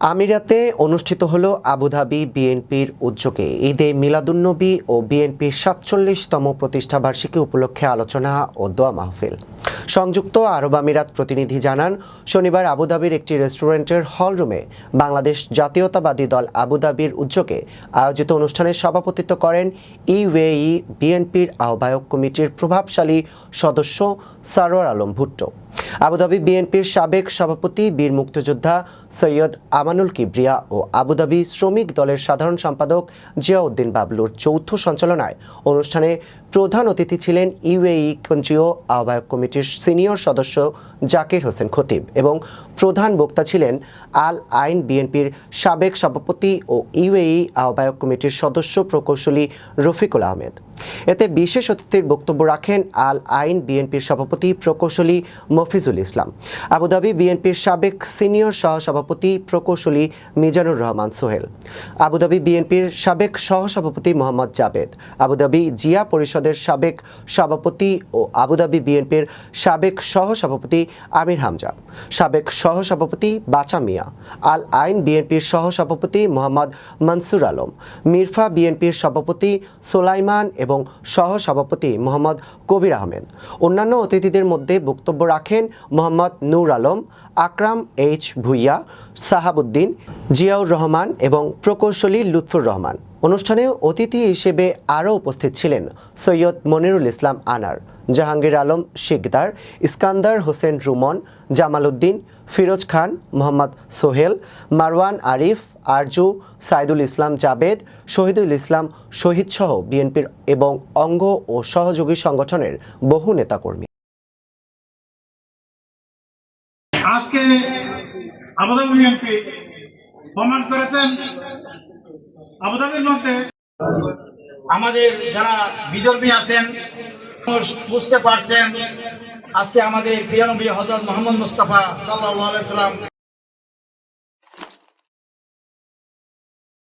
আমিরাতে অনুষ্ঠিত হলো আবুধাবি বিএনপির উদ্যোগে। ঈদে মিলাদুন্নবী ও বিএনপির সাতচল্লিশতম প্রতিষ্ঠাবার্ষিকী উপলক্ষে আলোচনা ও দোয়া মাহফিল। সংযুক্ত আরব আমিরাত প্রতিনিধি জানান, শনিবার আবুধাবির একটি রেস্টুরেন্টের হলরুমে বাংলাদেশ জাতীয়তাবাদী দল আবুধাবির উদ্যোগে আয়োজিত অনুষ্ঠানে সভাপতিত্ব করেন ইউএই বিএনপির আহ্বায়ক কমিটির প্রভাবশালী সদস্য সারোয়ার আলম ভুট্টো। আবুধাবি বিএনপির সাবেক সভাপতি, বীর মুক্তিযোদ্ধা সৈয়দ আমানুল কিবরিয়া ও আবুধাবি শ্রমিক দলের সাধারণ সম্পাদক জিয়াউদ্দিন বাবলুর যৌথ সঞ্চালনায় অনুষ্ঠানে প্রধান অতিথি ছিলেন ইউএই কেন্দ্রীয় আহ্বায়ক কমিটির সিনিয়র সদস্য জাকির হোসেন খতিব এবং প্রধান বক্তা ছিলেন আল আইন বিএনপির সাবেক সভাপতি ও ইউএই আহ্বায়ক কমিটির সদস্য প্রকৌশলী রফিকুল আহমেদ। এতে বিশেষ অতিথির বক্তব্য রাখেন আল আইন বিএনপির সভাপতি প্রকৌশলী মফিজুল ইসলাম। আবুধাবি বিএনপির সাবেক সিনিয়র সহসভাপতি প্রকৌশলী মিজানুর রহমান সোহেল। আবুধাবি বিএনপির সাবেক সহসভাপতি মোহাম্মদ জাবেদ আবুধাবি জিয়া পরিষদের সাবেক সভাপতি ও আবুধাবি বিএনপির সাবেক সহসভাপতি আমির হামজা। সাবেক সহসভাপতি বাচা মিয়া, আল আইন বিএনপির সহসভাপতি মোহাম্মদ মনসুর আলম, মিরফা বিএনপির সভাপতি সোলাইমান এবং সহসভাপতি মোহাম্মদ কবির আহমেদ। অন্যান্য অতিথিদের মধ্যে বক্তব্য রাখেন মোহাম্মদ নূর আলম, আকরাম এইচ ভুইয়া, সাহাবুদ্দিন, জিয়াউর রহমান এবং প্রকৌশলী লুৎফুর রহমান। অনুষ্ঠানে অতিথি হিসেবে আরও উপস্থিত ছিলেন সৈয়দ মনিরুল ইসলাম আনার, জাহাঙ্গীর আলম শিকদার, ইস্কান্দার হোসেন রুমন, জামাল উদ্দিন, ফিরোজ খান, মোহাম্মদ সোহেল, মারওয়ান আরিফ, আরজু, সাইদুল ইসলাম জাবেদ, শহীদুল ইসলাম শহীদ সহ বিএনপির এবং অঙ্গ ও সহযোগী সংগঠনের বহু নেতাকর্মী। আজকে আবুধাবি বিএনপি প্রমাণ করেছেন আবুধাবির মধ্যে আমাদের যারা বিদর্মী আছেন বুঝতে পারছেন, আজকে আমাদের প্রিয়নবী হজরত মোহাম্মদ মুস্তাফা সাল্লাহ সাল্লাম